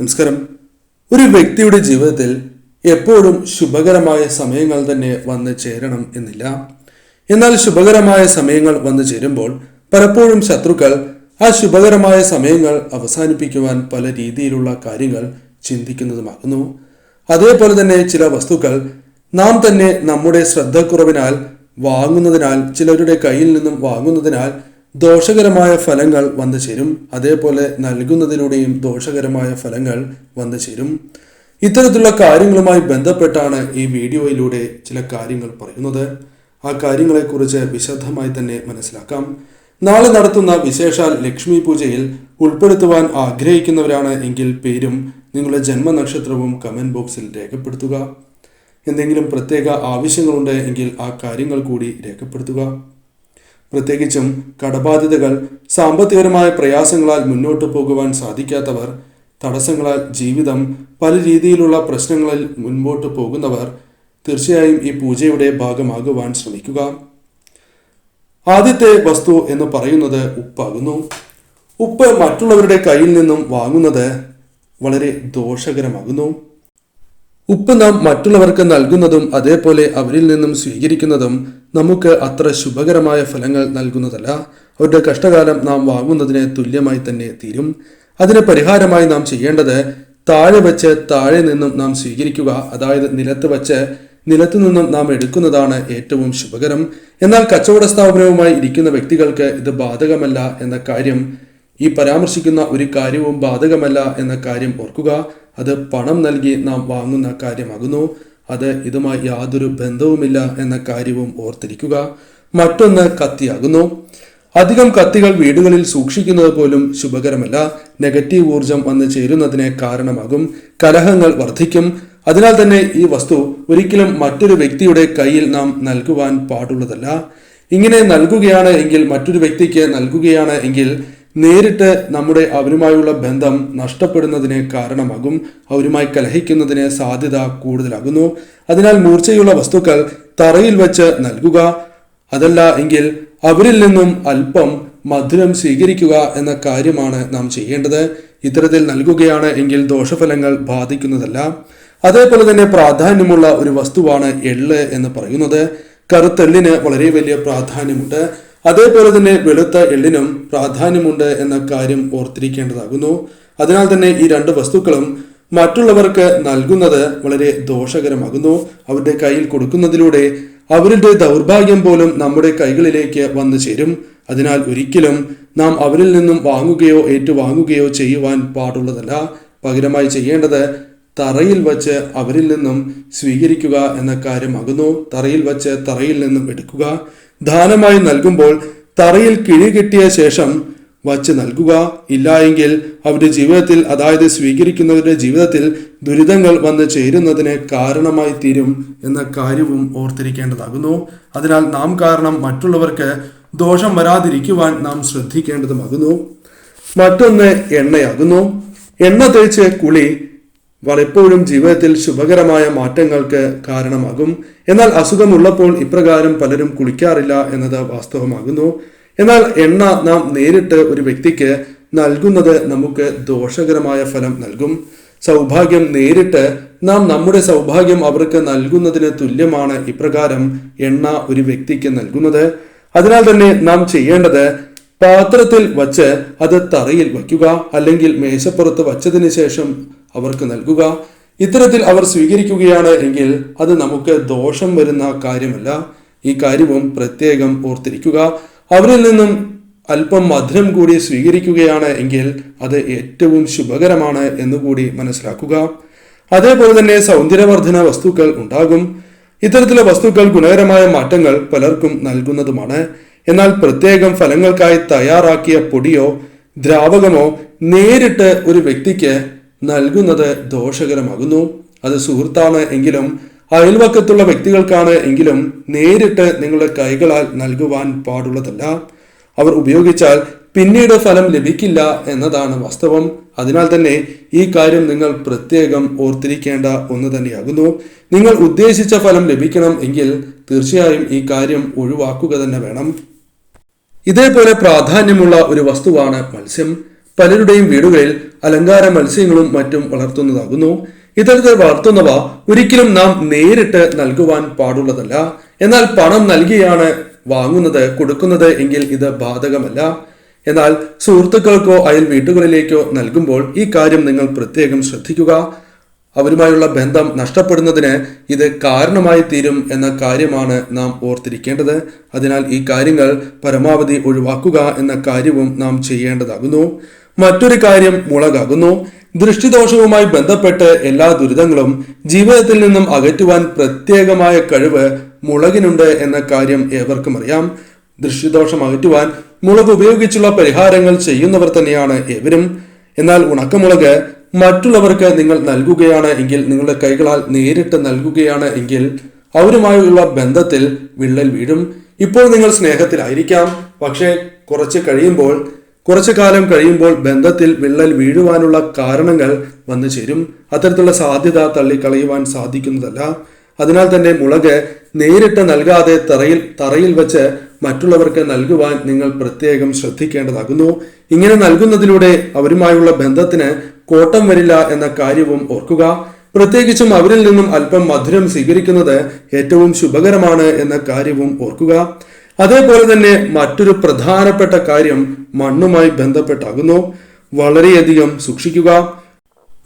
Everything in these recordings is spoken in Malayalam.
നമസ്കാരം. ഒരു വ്യക്തിയുടെ ജീവിതത്തിൽ എപ്പോഴും ശുഭകരമായ സമയങ്ങൾ തന്നെ വന്ന് ചേരണം എന്നില്ല. എന്നാൽ ശുഭകരമായ സമയങ്ങൾ വന്നു ചേരുമ്പോൾ പലപ്പോഴും ശത്രുക്കൾ ആ ശുഭകരമായ സമയങ്ങൾ അവസാനിപ്പിക്കുവാൻ പല രീതിയിലുള്ള കാര്യങ്ങൾ ചിന്തിക്കുന്നതുമാകുന്നു. അതേപോലെ തന്നെ ചില വസ്തുക്കൾ നാം തന്നെ നമ്മുടെ ശ്രദ്ധക്കുറവിനാൽ വാങ്ങുന്നതിനാൽ ചിലരുടെ കയ്യിൽ നിന്നും വാങ്ങുന്നതിനാൽ ദോഷകരമായ ഫലങ്ങൾ വന്നു ചേരും. അതേപോലെ നൽകുന്നതിലൂടെയും ദോഷകരമായ ഫലങ്ങൾ വന്നു ചേരും. ഇത്തരത്തിലുള്ള കാര്യങ്ങളുമായി ബന്ധപ്പെട്ടാണ് ഈ വീഡിയോയിലൂടെ ചില കാര്യങ്ങൾ പറയുന്നത്. ആ കാര്യങ്ങളെക്കുറിച്ച് വിശദമായി തന്നെ മനസ്സിലാക്കാം. നാളെ നടത്തുന്ന വിശേഷാൽ ലക്ഷ്മി പൂജയിൽ ഉൾപ്പെടുത്തുവാൻ ആഗ്രഹിക്കുന്നവരാണ് എങ്കിൽ പേരും നിങ്ങളുടെ ജന്മനക്ഷത്രവും കമന്റ് ബോക്സിൽ രേഖപ്പെടുത്തുക. എന്തെങ്കിലും പ്രത്യേക ആവശ്യങ്ങളുണ്ട് എങ്കിൽ ആ കാര്യങ്ങൾ കൂടി രേഖപ്പെടുത്തുക. പ്രത്യേകിച്ചും കടബാധ്യതകൾ സാമ്പത്തികപരമായ പ്രയാസങ്ങളാൽ മുന്നോട്ട് പോകുവാൻ സാധിക്കാത്തവർ തടസ്സങ്ങളാൽ ജീവിതം പല രീതിയിലുള്ള പ്രശ്നങ്ങളിൽ മുൻപോട്ട് പോകുന്നവർ തീർച്ചയായും ഈ പൂജയുടെ ഭാഗമാകുവാൻ ശ്രമിക്കുക. ആദ്യത്തെ വസ്തു എന്ന് പറയുന്നത് ഉപ്പാകുന്നു. ഉപ്പ് മറ്റുള്ളവരുടെ കയ്യിൽ നിന്നും വാങ്ങുന്നത് വളരെ ദോഷകരമാകുന്നു. ഉപ്പ് നാം മറ്റുള്ളവർക്ക് നൽകുന്നതും അതേപോലെ അവരിൽ നിന്നും സ്വീകരിക്കുന്നതും നമുക്ക് അത്ര ശുഭകരമായ ഫലങ്ങൾ നൽകുന്നതല്ല. അവരുടെ കഷ്ടകാലം നാം വാങ്ങുന്നതിന് തുല്യമായി തന്നെ തീരും. അതിന് പരിഹാരമായി നാം ചെയ്യേണ്ടത് താഴെ വച്ച് താഴെ നിന്നും നാം സ്വീകരിക്കുക അതായത് നിലത്ത് വച്ച് നിലത്തു നിന്നും നാം എടുക്കുന്നതാണ് ഏറ്റവും ശുഭകരം. എന്നാൽ കച്ചവട സ്ഥാപനവുമായി ഇരിക്കുന്ന വ്യക്തികൾക്ക് ഇത് ബാധകമല്ല എന്ന കാര്യം ഈ പരാമർശിക്കുന്ന ഒരു കാര്യവും ബാധകമല്ല എന്ന കാര്യം ഓർക്കുക. അത് പണം നൽകി നാം വാങ്ങുന്ന കാര്യമാകുന്നു. അത് ഇതുമായി യാതൊരു ബന്ധവുമില്ല എന്ന കാര്യവും ഓർത്തിരിക്കുക. മറ്റൊന്ന് കത്തിയാകുന്നു. അധികം കത്തികൾ വീടുകളിൽ സൂക്ഷിക്കുന്നത് പോലും ശുഭകരമല്ല. നെഗറ്റീവ് ഊർജം വന്ന് ചേരുന്നതിന് കാരണമാകും. കലഹങ്ങൾ വർദ്ധിക്കും. അതിനാൽ തന്നെ ഈ വസ്തു ഒരിക്കലും മറ്റൊരു വ്യക്തിയുടെ കയ്യിൽ നാം നൽകുവാൻ പാടുള്ളതല്ല. ഇങ്ങനെ നൽകുകയാണ് എങ്കിൽ മറ്റൊരു വ്യക്തിക്ക് നൽകുകയാണ് എങ്കിൽ നേരിട്ട് നമ്മുടെ അവരുമായുള്ള ബന്ധം നഷ്ടപ്പെടുന്നതിന് കാരണമാകും. അവരുമായി കലഹിക്കുന്നതിന് സാധ്യത കൂടുതലാകുന്നു. അതിനാൽ മൂർച്ചയുള്ള വസ്തുക്കൾ തറയിൽ വച്ച് നൽകുക. അതല്ല എങ്കിൽ അവരിൽ നിന്നും അല്പം മധുരം സ്വീകരിക്കുക എന്ന കാര്യമാണ് നാം ചെയ്യേണ്ടത്. ഇത്തരത്തിൽ നൽകുകയാണ് എങ്കിൽ ദോഷഫലങ്ങൾ ബാധിക്കുന്നതല്ല. അതേപോലെ തന്നെ പ്രാധാന്യമുള്ള ഒരു വസ്തുവാണ് എള്ള് എന്ന് പറയുന്നത്. കറുത്തെള്ളിന് വളരെ വലിയ പ്രാധാന്യമുണ്ട്. അതേപോലെ തന്നെ വെളുത്ത എള്ളിനും പ്രാധാന്യമുണ്ട് എന്ന കാര്യം ഓർത്തിരിക്കേണ്ടതാകുന്നു. അതിനാൽ തന്നെ ഈ രണ്ട് വസ്തുക്കളും മറ്റുള്ളവർക്ക് നൽകുന്നത് വളരെ ദോഷകരമാകുന്നു. അവരുടെ കയ്യിൽ കൊടുക്കുന്നതിലൂടെ അവരുടെ ദൗർഭാഗ്യം പോലും നമ്മുടെ കൈകളിലേക്ക് വന്നു ചേരും. അതിനാൽ ഒരിക്കലും നാം അവരിൽ നിന്നും വാങ്ങുകയോ ഏറ്റുവാങ്ങുകയോ ചെയ്യുവാൻ പാടുള്ളതല്ല. പകരമായി ചെയ്യേണ്ടത് തറയിൽ വച്ച് അവരിൽ നിന്നും സ്വീകരിക്കുക എന്ന കാര്യം കാര്യമാകുന്നു തറയിൽ വച്ച് തറയിൽ നിന്നും എടുക്കുക. ദാനമായി നൽകുമ്പോൾ തറയിൽ കിഴി കിട്ടിയ ശേഷം വച്ച് നൽകുക. ഇല്ല എങ്കിൽ അവരുടെ ജീവിതത്തിൽ അതായത് സ്വീകരിക്കുന്നവരുടെ ജീവിതത്തിൽ ദുരിതങ്ങൾ വന്ന് ചേരുന്നതിന് കാരണമായി തീരും എന്ന കാര്യവും ഓർത്തിരിക്കേണ്ടതാകുന്നു. അതിനാൽ നാം കാരണം മറ്റുള്ളവർക്ക് ദോഷം വരാതിരിക്കുവാൻ നാം ശ്രദ്ധിക്കേണ്ടതുമാകുന്നു. മറ്റൊന്ന് എണ്ണയാകുന്നു. എണ്ണ തേച്ച് കുളി പലപ്പോഴും ജീവിതത്തിൽ ശുഭകരമായ മാറ്റങ്ങൾക്ക് കാരണമാകും. എന്നാൽ അസുഖമുള്ളപ്പോൾ ഇപ്രകാരം പലരും കുളിക്കാറില്ല എന്നത് വാസ്തവമാകുന്നു. എന്നാൽ എണ്ണ നാം നേരിട്ട് ഒരു വ്യക്തിക്ക് നൽകുന്നത് നമുക്ക് ദോഷകരമായ ഫലം നൽകും. സൗഭാഗ്യം നേരിട്ട് നാം നമ്മുടെ സൗഭാഗ്യം അവർക്ക് നൽകുന്നതിന് തുല്യമാണ് ഇപ്രകാരം എണ്ണ ഒരു വ്യക്തിക്ക് നൽകുന്നത്. അതിനാൽ തന്നെ നാം ചെയ്യേണ്ടത് പാത്രത്തിൽ വച്ച് അത് തറയിൽ വയ്ക്കുക അല്ലെങ്കിൽ മേശപ്പുറത്ത് വച്ചതിന് ശേഷം അവർക്ക് നൽകുക. ഇത്തരത്തിൽ അവർ സ്വീകരിക്കുകയാണ് എങ്കിൽ അത് നമുക്ക് ദോഷം വരുന്ന കാര്യമല്ല. ഈ കാര്യവും പ്രത്യേകം ഓർത്തിരിക്കുക. അവരിൽ നിന്നും അല്പം മധുരം കൂടി സ്വീകരിക്കുകയാണ് എങ്കിൽ അത് ഏറ്റവും ശുഭകരമാണ് എന്നുകൂടി മനസ്സിലാക്കുക. അതേപോലെ തന്നെ സൗന്ദര്യവർദ്ധന വസ്തുക്കൾ ഉണ്ടാകും. ഇത്തരത്തിലെ വസ്തുക്കൾ ഗുണകരമായ മാറ്റങ്ങൾ പലർക്കും നൽകുന്നതുമാണ്. എന്നാൽ പ്രത്യേകം ഫലങ്ങൾക്കായി തയ്യാറാക്കിയ പൊടിയോ ദ്രാവകമോ നേരിട്ട് ഒരു വ്യക്തിക്ക് നൽകുന്നത് ദോഷകരമാകുന്നു. അത് സുഹൃത്താണ് എങ്കിലും അയൽവക്കത്തുള്ള വ്യക്തികൾക്കാണ് എങ്കിലും നേരിട്ട് നിങ്ങളുടെ കൈകളാൽ നൽകുവാൻ പാടുള്ളതല്ല. അവർ ഉപയോഗിച്ചാൽ പിന്നീട് ഫലം ലഭിക്കില്ല എന്നതാണ് വാസ്തവം. അതിനാൽ തന്നെ ഈ കാര്യം നിങ്ങൾ പ്രത്യേകം ഓർത്തിരിക്കേണ്ട ഒന്ന് തന്നെയാകുന്നു. നിങ്ങൾ ഉദ്ദേശിച്ച ഫലം ലഭിക്കണം എങ്കിൽ തീർച്ചയായും ഈ കാര്യം ഒഴിവാക്കുക തന്നെ വേണം. ഇതേപോലെ പ്രാധാന്യമുള്ള ഒരു വസ്തുവാണ് മത്സ്യം. പലരുടെയും വീടുകളിൽ അലങ്കാര മത്സ്യങ്ങളും മറ്റും വളർത്തുന്നതാകുന്നു. ഇത്തരത്തിൽ വളർത്തുന്നവ ഒരിക്കലും നാം നേരിട്ട് നൽകുവാൻ പാടുള്ളതല്ല. എന്നാൽ പണം നൽകിയാണ് വാങ്ങുന്നത് കൊടുക്കുന്നത് എങ്കിൽ ഇത് ബാധകമല്ല. എന്നാൽ സുഹൃത്തുക്കൾക്കോ അയൽ വീട്ടുകളിലേക്കോ നൽകുമ്പോൾ ഈ കാര്യം നിങ്ങൾ പ്രത്യേകം ശ്രദ്ധിക്കുക. അവരുമായുള്ള ബന്ധം നഷ്ടപ്പെടുന്നതിന് ഇത് കാരണമായി തീരും എന്ന കാര്യമാണ് നാം ഓർത്തിരിക്കേണ്ടത്. അതിനാൽ ഈ കാര്യങ്ങൾ പരമാവധി ഒഴിവാക്കുക എന്ന കാര്യവും നാം ചെയ്യേണ്ടതാകുന്നു. മറ്റൊരു കാര്യം മുളകാകുന്നു. ദൃഷ്ടിദോഷവുമായി ബന്ധപ്പെട്ട് എല്ലാ ദുരിതങ്ങളും ജീവിതത്തിൽ നിന്നും അകറ്റുവാൻ പ്രത്യേകമായ കഴിവ് മുളകിനുണ്ട് എന്ന കാര്യം ഏവർക്കും അറിയാം. ദൃഷ്ടിദോഷം അകറ്റുവാൻ മുളക് ഉപയോഗിച്ചുള്ള പരിഹാരങ്ങൾ ചെയ്യുന്നവർ തന്നെയാണ് ഏവരും. എന്നാൽ ഉണക്കമുളക് മറ്റുള്ളവർക്ക് നിങ്ങൾ നൽകുകയാണ് എങ്കിൽ നിങ്ങളുടെ കൈകളാൽ നേരിട്ട് നൽകുകയാണ് എങ്കിൽ അവരുമായുള്ള ബന്ധത്തിൽ വിള്ളൽ വീഴും. ഇപ്പോൾ നിങ്ങൾ സ്നേഹത്തിലായിരിക്കാം. പക്ഷേ കുറച്ച് കഴിയുമ്പോൾ കുറച്ചു കാലം കഴിയുമ്പോൾ ബന്ധത്തിൽ വിള്ളൽ വീഴുവാനുള്ള കാരണങ്ങൾ വന്നു ചേരും. അത്തരത്തിലുള്ള സാധ്യത തള്ളിക്കളയുവാൻ സാധിക്കുന്നതല്ല. അതിനാൽ തന്നെ മുളക് നേരിട്ട് നൽകാതെ തറയിൽ തറയിൽ വെച്ച് മറ്റുള്ളവർക്ക് നൽകുവാൻ നിങ്ങൾ പ്രത്യേകം ശ്രദ്ധിക്കേണ്ടതാകുന്നു. ഇങ്ങനെ നൽകുന്നതിലൂടെ അവരുമായുള്ള ബന്ധത്തിന് കോട്ടം വരില്ല എന്ന കാര്യവും ഓർക്കുക. പ്രത്യേകിച്ചും അവരിൽ നിന്നും അല്പം മധുരം സ്വീകരിക്കുന്നത് ഏറ്റവും ശുഭകരമാണ് എന്ന കാര്യവും ഓർക്കുക. അതേപോലെ തന്നെ മറ്റൊരു പ്രധാനപ്പെട്ട കാര്യം മണ്ണുമായി ബന്ധപ്പെട്ടാകുന്നു. വളരെയധികം സൂക്ഷിക്കുക.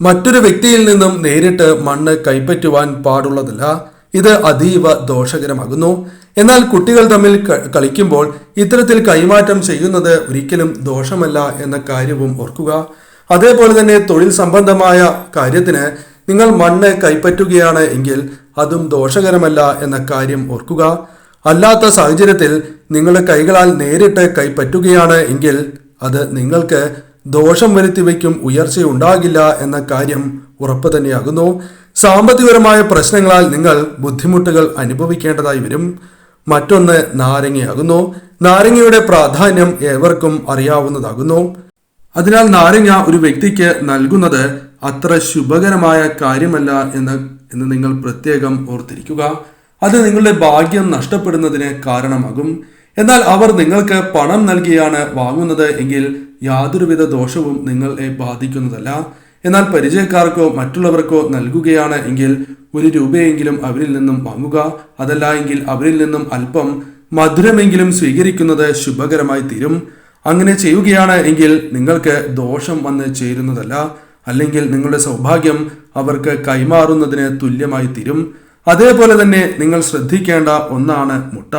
മറ്റൊരു വ്യക്തിയിൽ നിന്നും നേരിട്ട് മണ്ണ് കൈപ്പറ്റുവാൻ പാടുള്ളതല്ല. ഇത് അതീവ ദോഷകരമാകുന്നു. എന്നാൽ കുട്ടികൾ തമ്മിൽ കളിക്കുമ്പോൾ ഇത്തരത്തിൽ കൈമാറ്റം ചെയ്യുന്നത് ഒരിക്കലും ദോഷമല്ല എന്ന കാര്യവും ഓർക്കുക. അതേപോലെ തന്നെ തൊഴിൽ സംബന്ധമായ കാര്യത്തിന് നിങ്ങൾ മണ്ണ് കൈപ്പറ്റുകയാണ് എങ്കിൽ അതും ദോഷകരമല്ല എന്ന കാര്യം ഓർക്കുക. അല്ലാത്ത സാഹചര്യത്തിൽ നിങ്ങളുടെ കൈകളാൽ നേരിട്ട് കൈപ്പറ്റുകയാണ് എങ്കിൽ അത് നിങ്ങൾക്ക് ദോഷം വരുത്തി വരുത്തിവെക്കും ഉയർച്ചയുണ്ടാകില്ല എന്ന കാര്യം ഉറപ്പ് തന്നെയാകുന്നു. സാമ്പത്തികപരമായ പ്രശ്നങ്ങളാൽ നിങ്ങൾ ബുദ്ധിമുട്ടുകൾ അനുഭവിക്കേണ്ടതായി വരും. മറ്റൊന്ന് നാരങ്ങയാകുന്നു. നാരങ്ങയുടെ പ്രാധാന്യം ഏവർക്കും അറിയാവുന്നതാകുന്നു. അതിനാൽ നാരങ്ങ ഒരു വ്യക്തിക്ക് നൽകുന്നത് അത്ര ശുഭകരമായ കാര്യമല്ല എന്ന് എന്ന് നിങ്ങൾ പ്രത്യേകം ഓർത്തിരിക്കുക. അത് നിങ്ങളുടെ ഭാഗ്യം നഷ്ടപ്പെടുന്നതിന് കാരണമാകും. എന്നാൽ അവർ നിങ്ങൾക്ക് പണം നൽകിയാണ് വാങ്ങുന്നത് എങ്കിൽ യാതൊരുവിധ ദോഷവും നിങ്ങളെ ബാധിക്കുന്നതല്ല. എന്നാൽ പരിചയക്കാർക്കോ മറ്റുള്ളവർക്കോ നൽകുകയാണ് എങ്കിൽ ഒരു രൂപയെങ്കിലും അവരിൽ നിന്നും വാങ്ങുക. അതല്ല എങ്കിൽ അവരിൽ നിന്നും അല്പം മധുരമെങ്കിലും സ്വീകരിക്കുന്നത് ശുഭകരമായി തീരും. അങ്ങനെ ചെയ്യുകയാണ് എങ്കിൽ നിങ്ങൾക്ക് ദോഷം വന്ന് ചേരുന്നതല്ല. അല്ലെങ്കിൽ നിങ്ങളുടെ സൗഭാഗ്യം അവർക്ക് കൈമാറുന്നതിന് തുല്യമായി തീരും. അതേപോലെ തന്നെ നിങ്ങൾ ശ്രദ്ധിക്കേണ്ട ഒന്നാണ് മുട്ട.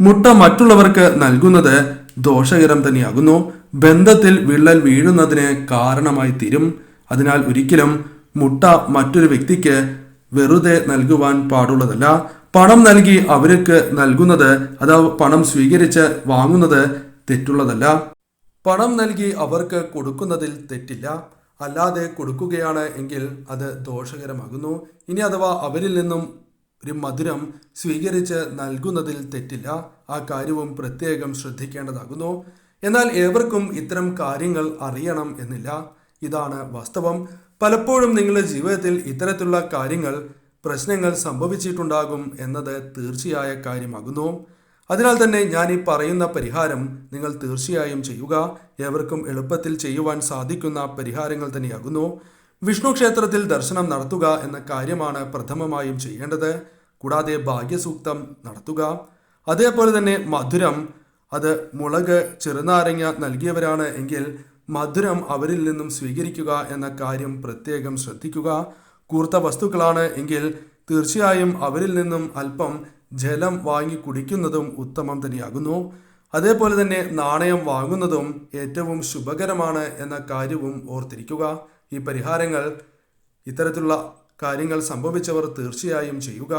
മുട്ട മറ്റുള്ളവർക്ക് നൽകുന്നത് ദോഷകരം തന്നെയാകുന്നു. ബന്ധത്തിൽ വിള്ളൽ വീഴുന്നതിന് കാരണമായി തീരും. അതിനാൽ ഒരിക്കലും മുട്ട മറ്റൊരു വ്യക്തിക്ക് വെറുതെ നൽകുവാൻ പാടുള്ളതല്ല. പണം നൽകി അവർക്ക് നൽകുന്നത് അഥവാ പണം സ്വീകരിച്ച് വാങ്ങുന്നത് തെറ്റുള്ളതല്ല. പണം നൽകി അവർക്ക് കൊടുക്കുന്നതിൽ തെറ്റില്ല. അല്ലാതെ കൊടുക്കുകയാണ് എങ്കിൽ അത് ദോഷകരമാകുന്നു. ഇനി അഥവാ അവരിൽ നിന്നും ഒരു മധുരം സ്വീകരിച്ച് നൽകുന്നതിൽ തെറ്റില്ല. ആ കാര്യവും പ്രത്യേകം ശ്രദ്ധിക്കേണ്ടതാകുന്നു. എന്നാൽ ഏവർക്കും ഇത്തരം കാര്യങ്ങൾ അറിയണം എന്നില്ല. ഇതാണ് വാസ്തവം. പലപ്പോഴും നിങ്ങളുടെ ജീവിതത്തിൽ ഇത്തരത്തിലുള്ള കാര്യങ്ങൾ പ്രശ്നങ്ങൾ സംഭവിച്ചിട്ടുണ്ടാകും എന്നത് തീർച്ചയായ കാര്യമാകുന്നു. അതിനാൽ തന്നെ ഞാൻ ഈ പറയുന്ന പരിഹാരം നിങ്ങൾ തീർച്ചയായും ചെയ്യുക. ഏവർക്കും എളുപ്പത്തിൽ ചെയ്യുവാൻ സാധിക്കുന്ന പരിഹാരങ്ങൾ തന്നെയാകുന്നു. വിഷ്ണു ക്ഷേത്രത്തിൽ ദർശനം നടത്തുക എന്ന കാര്യമാണ് പ്രഥമമായും ചെയ്യേണ്ടത്. കൂടാതെ ഭാഗ്യസൂക്തം നടത്തുക. അതേപോലെ തന്നെ മധുരം. അത് മുളക് ചെറുനാരങ്ങ നൽകിയവരാണ് എങ്കിൽ മധുരം അവരിൽ നിന്നും സ്വീകരിക്കുക എന്ന കാര്യം പ്രത്യേകം ശ്രദ്ധിക്കുക. കൂർത്ത വസ്തുക്കളാണ് എങ്കിൽ തീർച്ചയായും അവരിൽ നിന്നും അല്പം ജലം വാങ്ങി കുടിക്കുന്നതും ഉത്തമം തന്നെയാകുന്നു. അതേപോലെ തന്നെ നാണയം വാങ്ങുന്നതും ഏറ്റവും ശുഭകരമാണ് എന്ന കാര്യവും ഓർത്തിരിക്കുക. ഈ പരിഹാരങ്ങൾ ഇത്തരത്തിലുള്ള കാര്യങ്ങൾ സംഭവിച്ചവർ തീർച്ചയായും ചെയ്യുക.